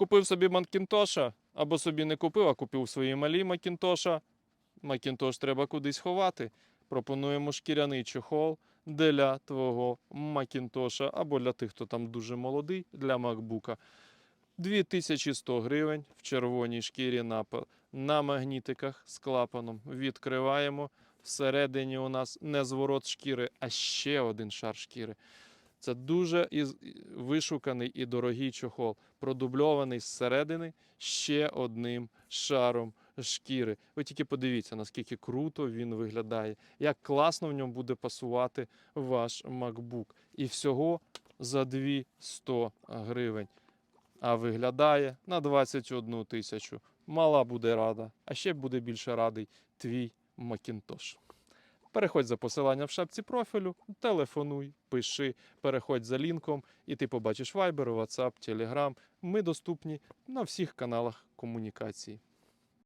Купив собі Макінтоша, або собі не купив, а купив свої малі Макінтоша. Макінтош треба кудись ховати. Пропонуємо шкіряний чохол для твого Макінтоша, або для тих, хто там дуже молодий, для макбука. 2100 гривень в червоній шкірі на, на магнітиках з клапаном. Відкриваємо. Всередині у нас не зворот шкіри, а ще один шар шкіри. Це дуже вишуканий і дорогий чохол, продубльований зсередини ще одним шаром шкіри. Ви тільки подивіться, наскільки круто він виглядає, як класно в ньому буде пасувати ваш MacBook. І всього за 200 гривень. А виглядає на 21 тисячу. Мала буде рада, а ще буде більше радий твій Macintosh. Переходь за посиланням в шапці профілю, телефонуй, пиши, переходь за лінком, і ти побачиш Viber, WhatsApp, Telegram. Ми доступні на всіх каналах комунікації.